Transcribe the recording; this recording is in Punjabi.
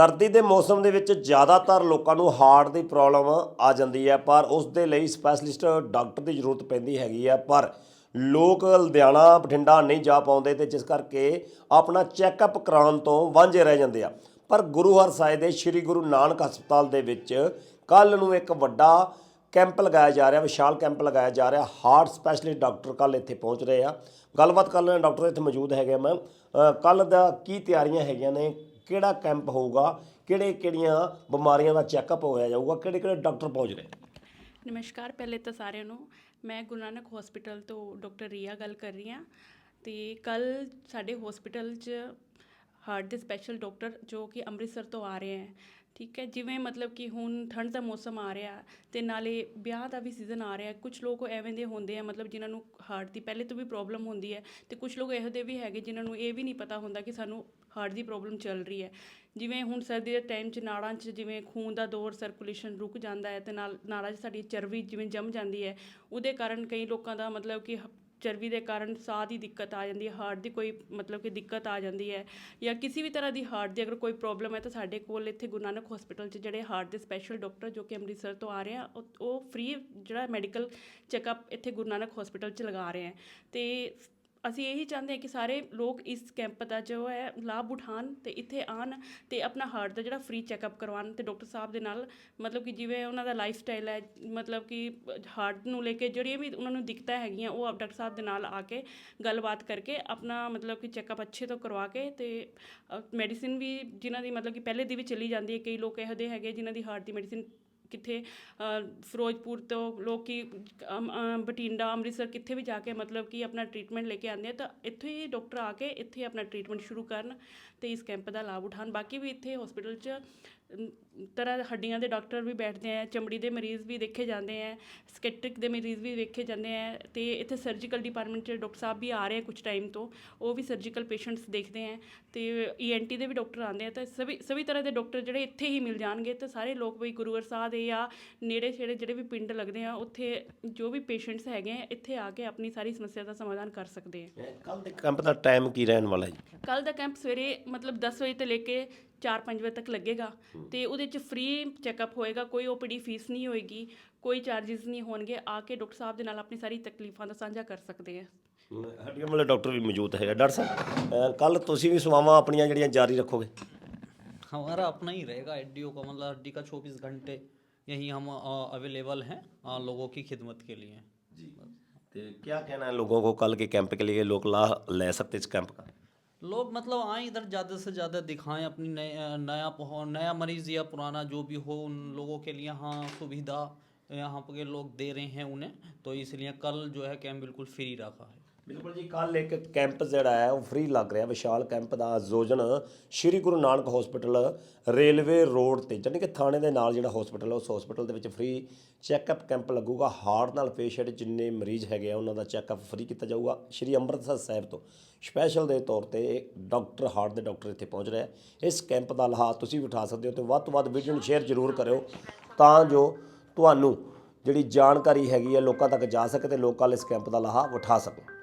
ਸਰਦੀ ਦੇ ਮੌਸਮ ਦੇ ਵਿੱਚ ਜ਼ਿਆਦਾਤਰ ਲੋਕਾਂ ਨੂੰ ਹਾਰਟ ਦੀ ਪ੍ਰੋਬਲਮ ਆ ਜਾਂਦੀ ਹੈ, ਪਰ ਉਸ ਦੇ ਲਈ ਸਪੈਸ਼ਲਿਸਟ ਡਾਕਟਰ ਦੀ ਜ਼ਰੂਰਤ ਪੈਂਦੀ ਹੈਗੀ ਹੈ। ਪਰ ਲੋਕ ਲੁਧਿਆਣਾ, ਬਠਿੰਡਾ ਨਹੀਂ ਜਾ ਪਾਉਂਦੇ ਤੇ ਜਿਸ ਕਰਕੇ ਆਪਣਾ ਚੈੱਕਅਪ ਕਰਾਉਣ ਤੋਂ ਵਾਂਝੇ ਰਹਿ ਜਾਂਦੇ ਆ। ਪਰ ਗੁਰੂ ਹਰ ਸਾਹਿਬ ਦੇ ਸ੍ਰੀ ਗੁਰੂ ਨਾਨਕ ਹਸਪਤਾਲ ਦੇ ਵਿੱਚ ਕੱਲ ਨੂੰ ਇੱਕ ਵੱਡਾ ਕੈਂਪ ਲਗਾਇਆ ਜਾ ਰਿਹਾ, ਵਿਸ਼ਾਲ ਕੈਂਪ ਲਗਾਇਆ ਜਾ ਰਿਹਾ। ਹਾਰਟ ਸਪੈਸ਼ਲਿਸਟ ਡਾਕਟਰ ਕੱਲ ਇੱਥੇ ਪਹੁੰਚ ਰਹੇ ਆ। ਗੱਲਬਾਤ ਕਰ ਲੈਣ ਡਾਕਟਰ ਇੱਥੇ ਮੌਜੂਦ ਹੈਗੇ ਆ ਮੈਮ ਕੱਲ ਦਾ ਕੀ ਤਿਆਰੀਆਂ ਹੈਗੀਆਂ ਨੇ? ਕਿਹੜਾ ਕੈਂਪ ਹੋਊਗਾ, ਕਿਹੜੇ ਕਿਹੜੀਆਂ ਬਿਮਾਰੀਆਂ ਦਾ ਚੈੱਕਅਪ ਹੋਇਆ ਜਾਊਗਾ, ਕਿਹੜੇ ਕਿਹੜੇ ਡਾਕਟਰ ਪਹੁੰਚ ਰਹੇ? ਨਮਸਕਾਰ, ਪਹਿਲੇ ਤਾਂ ਸਾਰਿਆਂ ਨੂੰ। ਮੈਂ ਗੁਰੂ ਨਾਨਕ ਹਸਪੀਟਲ ਤੋਂ ਡਾਕਟਰ ਰੀਆ ਗੱਲ ਕਰ ਰਹੀ ਹਾਂ। ਤੇ ਕੱਲ ਸਾਡੇ ਹਸਪੀਟਲ 'ਚ ਹਾਰਟ ਦੇ ਸਪੈਸ਼ਲ ਡਾਕਟਰ ਜੋ ਕਿ ਅੰਮ੍ਰਿਤਸਰ ਤੋਂ ਆ ਰਹੇ ਹੈ। ਠੀਕ ਹੈ, ਜਿਵੇਂ ਮਤਲਬ ਕਿ ਹੁਣ ਠੰਡ ਦਾ ਮੌਸਮ ਆ ਰਿਹਾ ਅਤੇ ਨਾਲੇ ਵਿਆਹ ਦਾ ਵੀ ਸੀਜ਼ਨ ਆ ਰਿਹਾ, ਕੁਛ ਲੋਕ ਐਵੇਂ ਦੇ ਹੁੰਦੇ ਆ ਮਤਲਬ ਜਿਨ੍ਹਾਂ ਨੂੰ ਹਾਰਟ ਦੀ ਪਹਿਲੇ ਤੋਂ ਵੀ ਪ੍ਰੋਬਲਮ ਹੁੰਦੀ ਹੈ ਅਤੇ ਕੁਛ ਲੋਕ ਇਹੋ ਜਿਹੇ ਵੀ ਹੈਗੇ ਜਿਨ੍ਹਾਂ ਨੂੰ ਇਹ ਵੀ ਨਹੀਂ ਪਤਾ ਹੁੰਦਾ ਕਿ ਸਾਨੂੰ ਹਾਰਟ ਦੀ ਪ੍ਰੋਬਲਮ ਚੱਲ ਰਹੀ ਹੈ। ਜਿਵੇਂ ਹੁਣ ਸਰਦੀ ਦੇ ਟਾਈਮ 'ਚ ਨਾੜਾਂ 'ਚ ਜਿਵੇਂ ਖੂਨ ਦਾ ਦੌਰ ਸਰਕੂਲੇਸ਼ਨ ਰੁਕ ਜਾਂਦਾ ਹੈ ਅਤੇ ਨਾਲ ਨਾੜਾਂ 'ਚ ਸਾਡੀ ਚਰਬੀ ਜਿਵੇਂ ਜੰਮ ਜਾਂਦੀ ਹੈ, ਉਹਦੇ ਕਾਰਨ ਕਈ ਲੋਕਾਂ ਦਾ ਮਤਲਬ ਕਿ ਹ- ਚਰਬੀ ਦੇ ਕਾਰਨ ਸਾਹ ਦੀ ਦਿੱਕਤ ਆ ਜਾਂਦੀ ਹੈ, ਹਾਰਟ ਦੀ ਕੋਈ ਮਤਲਬ ਕਿ ਦਿੱਕਤ ਆ ਜਾਂਦੀ ਹੈ ਜਾਂ ਕਿਸੇ ਵੀ ਤਰ੍ਹਾਂ ਦੀ ਹਾਰਟ ਦੀ ਅਗਰ ਕੋਈ ਪ੍ਰੋਬਲਮ ਹੈ ਤਾਂ ਸਾਡੇ ਕੋਲ ਇੱਥੇ ਗੁਰੂ ਨਾਨਕ ਹਸਪੀਟਲ 'ਚ ਜਿਹੜੇ ਹਾਰਟ ਦੇ ਸਪੈਸ਼ਲ ਡਾਕਟਰ ਜੋ ਕਿ ਅੰਮ੍ਰਿਤਸਰ ਤੋਂ ਆ ਰਹੇ ਆ, ਉਹ- ਉਹ ਫ੍ਰੀ ਜਿਹੜਾ ਮੈਡੀਕਲ ਚੈੱਕਅਪ ਇੱਥੇ ਗੁਰੂ ਨਾਨਕ ਹਸਪੀਟਲ 'ਚ ਲਗਾ ਰਹੇ ਆ। ਤੇ ਅਸੀਂ ਇਹੀ ਚਾਹੁੰਦੇ ਹਾਂ ਕਿ ਸਾਰੇ ਲੋਕ ਇਸ ਕੈਂਪ ਦਾ ਜੋ ਹੈ ਲਾਭ ਉਠਾਉਣ ਤੇ ਇੱਥੇ ਆਣ ਤੇ ਆਪਣਾ ਹਾਰਟ ਦਾ ਜਿਹੜਾ ਫ੍ਰੀ ਚੈੱਕਅਪ ਕਰਵਾਉਣ ਤੇ ਡਾਕਟਰ ਸਾਹਿਬ ਦੇ ਨਾਲ ਮਤਲਬ ਕਿ ਜਿਵੇਂ ਉਹਨਾਂ ਦਾ ਲਾਈਫ ਸਟਾਈਲ ਹੈ, ਮਤਲਬ ਕਿ ਹਾਰਟ ਨੂੰ ਲੈ ਕੇ ਜਿਹੜੀਆਂ ਵੀ ਉਹਨਾਂ ਨੂੰ ਦਿੱਕਤਾਂ ਹੈਗੀਆਂ, ਉਹ ਡਾਕਟਰ ਸਾਹਿਬ ਦੇ ਨਾਲ ਆ ਕੇ ਗੱਲਬਾਤ ਕਰਕੇ ਆਪਣਾ ਮਤਲਬ ਕਿ ਚੈੱਕਅਪ ਅੱਛੇ ਤੋਂ ਕਰਵਾ ਕੇ ਤੇ ਮੈਡੀਸਿਨ ਵੀ ਜਿਨ੍ਹਾਂ ਦੀ ਮਤਲਬ ਕਿ ਪਹਿਲੇ ਦੀ ਵੀ ਚਲੀ ਜਾਂਦੀ ਹੈ, ਕਈ ਲੋਕ ਇਹੋ ਜਿਹੇ ਹੈਗੇ ਜਿਨ੍ਹਾਂ ਦੀ ਹਾਰਟ ਦੀ ਮੈਡੀਸਿਨ ਕਿੱਥੇ ਫਿਰੋਜ਼ਪੁਰ ਤੋਂ ਲੋਕੀ ਅਮ, ਬਠਿੰਡਾ ਅੰਮ੍ਰਿਤਸਰ ਕਿੱਥੇ ਵੀ ਜਾ ਕੇ ਮਤਲਬ ਕਿ ਆਪਣਾ ਟ੍ਰੀਟਮੈਂਟ ਲੈ ਕੇ ਆਉਂਦੇ ਆ ਤਾਂ ਇੱਥੇ ਹੀ ਡਾਕਟਰ ਆ ਕੇ ਇੱਥੇ ਆਪਣਾ ਟ੍ਰੀਟਮੈਂਟ ਸ਼ੁਰੂ ਕਰਨ ਤੇ ਇਸ ਕੈਂਪ ਦਾ ਲਾਭ ਉਠਾਉਣ। ਬਾਕੀ ਵੀ ਇੱਥੇ ਹਸਪੀਟਲ 'ਚ ਤਰ੍ਹਾਂ ਹੱਡੀਆਂ ਦੇ ਡਾਕਟਰ ਵੀ ਬੈਠਦੇ ਆ ਚਮੜੀ ਦੇ ਮਰੀਜ਼ ਵੀ ਦੇਖੇ ਜਾਂਦੇ ਆ ਸਕੈਟ੍ਰਿਕ ਦੇ ਮਰੀਜ਼ ਵੀ ਵੇਖੇ ਜਾਂਦੇ ਆ ਤੇ ਇੱਥੇ ਸਰਜੀਕਲ ਡਿਪਾਰਟਮੈਂਟ 'ਚ ਡਾਕਟਰ ਸਾਹਿਬ ਵੀ ਆ ਰਹੇ ਆ ਕੁਝ ਟਾਈਮ ਤੋਂ ਉਹ ਵੀ ਸਰਜੀਕਲ ਪੇਸ਼ੈਂਟਸ ਦੇਖਦੇ ਆ ਤੇ ਈਐਨਟੀ ਦੇ ਵੀ ਡਾਕਟਰ ਆਉਂਦੇ ਆ ਤਾਂ ਸਭੀ ਸਭੀ ਤਰ੍ਹਾਂ ਦੇ ਡਾਕਟਰ ਜਿਹੜੇ ਇੱਥੇ ਹੀ ਮਿਲ ਜਾਣਗੇ ਤੇ ਸਾਰੇ ਲੋਕ ਵੀ ਗੁਰੂਵਰ ਸਾਹਿਬ ਦੇ ਹੋਵੇ ਜਾਂ ਨੇੜੇ ਛੇੜੇ ਜਿਹੜੇ ਵੀ ਪਿੰਡ ਲੱਗਦੇ ਆ ਉੱਥੇ ਜੋ ਵੀ ਪੇਸ਼ੈਂਟਸ ਹੈਗੇ ਆ ਇੱਥੇ ਆ ਕੇ ਆਪਣੀ ਸਾਰੀ ਸਮੱਸਿਆ ਦਾ ਸਮਾਧਾਨ ਕਰ ਸਕਦੇ ਆ। ਕੱਲ ਦੇ ਕੈਂਪ ਦਾ ਟਾਈਮ ਕੀ ਰਹਿਣ ਵਾਲਾ ਜੀ? ਕੱਲ ਦਾ ਕੈਂਪ ਸਵੇਰੇ ਮਤਲਬ 10 ਵਜੇ ਤੋਂ ਲੈ ਕੇ 4-5 ਵਜੇ ਤੱਕ ਲੱਗੇਗਾ ਤੇ ਉਹਦੇ ਚ ਫ੍ਰੀ ਚੈੱਕਅਪ ਹੋਏਗਾ ਕੋਈ ਓਪੀਡੀ ਫੀਸ ਨਹੀਂ ਹੋਏਗੀ ਕੋਈ ਚਾਰजेस ਨਹੀਂ ਹੋਣਗੇ ਆ ਕੇ ਡਾਕਟਰ ਸਾਹਿਬ ਦੇ ਨਾਲ ਆਪਣੀ ਸਾਰੀ ਤਕਲੀਫਾਂ ਦਾ ਸਾਂਝਾ ਕਰ ਸਕਦੇ ਆ। ਹੱਡੀਆਂ ਵਾਲਾ ਡਾਕਟਰ ਵੀ ਮੌਜੂਦ ਹੈਗਾ ਡਾਕਟਰ ਸਾਹਿਬ ਕੱਲ ਤੁਸੀਂ ਵੀ ਸੇਵਾਵਾਂ ਆਪਣੀਆਂ ਜਿਹੜੀਆਂ ਜਾਰੀ ਰੱਖੋਗੇ? हमारा अपना ही रहेगा एडीओ का मतलब हड्डी का चौबीस घंटे यहीं हम अवेलेबल हैं लोगों की खिदमत के लिए। तो क्या कहना है लोगों को कल के कैंप के लिए? लोग लाभ ले सकते इस कैंप का? लोग मतलब आए इधर ज़्यादा से ज़्यादा दिखाएँ अपनी नया नया मरीज़ या पुराना जो भी हो उन लोगों के लिए हाँ सुविधा यहाँ के लोग दे रहे हैं उन्हें तो इसलिए कल जो है कैंप बिल्कुल फ्री रखा है। ਬਿਲਕੁਲ ਜੀ ਕੱਲ ਇੱਕ ਕੈਂਪ ਜਿਹੜਾ ਹੈ, ਉਹ ਫ੍ਰੀ ਲੱਗ ਰਿਹਾ, ਵਿਸ਼ਾਲ ਕੈਂਪ ਦਾ ਆਯੋਜਨ Shri Guru Nanak hospital railway road ਤੇ, ਜਾਣੀ ਕਿ ਥਾਣੇ ਦੇ ਨਾਲ ਜਿਹੜਾ ਹਸਪੀਟਲ ਉਸ ਹਸਪੀਟਲ ਦੇ ਵਿੱਚ ਫ੍ਰੀ ਚੈੱਕਅਪ ਕੈਂਪ ਲੱਗੂਗਾ। ਹਾਰਟ ਨਾਲ ਪੇਸ਼ੈਂਟ ਜਿੰਨੇ ਮਰੀਜ਼ ਹੈਗੇ ਆ, ਉਹਨਾਂ ਦਾ ਚੈੱਕਅਪ ਫ੍ਰੀ ਕੀਤਾ ਜਾਊਗਾ। ਸ਼੍ਰੀ ਅੰਮ੍ਰਿਤਸਰ ਸਾਹਿਬ ਤੋਂ ਸਪੈਸ਼ਲ ਦੇ ਤੌਰ ਤੇ ਡਾਕਟਰ ਹਾਰਟ ਦੇ ਡਾਕਟਰ ਇੱਥੇ ਪਹੁੰਚ ਰਿਹਾ ਇਸ ਕੈਂਪ ਦਾ ਲਾਹਾ ਤੁਸੀਂ ਵੀ ਉਠਾ ਸਕਦੇ ਹੋ ਤੇ ਵੱਧ ਤੋਂ ਵੱਧ ਵੀਡੀਓ ਨੂੰ ਸ਼ੇਅਰ ਜ਼ਰੂਰ ਕਰਿਓ ਤਾਂ ਜੋ ਤੁਹਾਨੂੰ ਜਿਹੜੀ ਜਾਣਕਾਰੀ ਹੈਗੀ ਹੈ ਲੋਕਾਂ ਤੱਕ ਜਾ ਸਕੇ ਤੇ ਲੋਕਾਂ ਇਸ ਕੈਂਪ ਦਾ ਲਾਹਾ ਉਠਾ ਸਕਣ।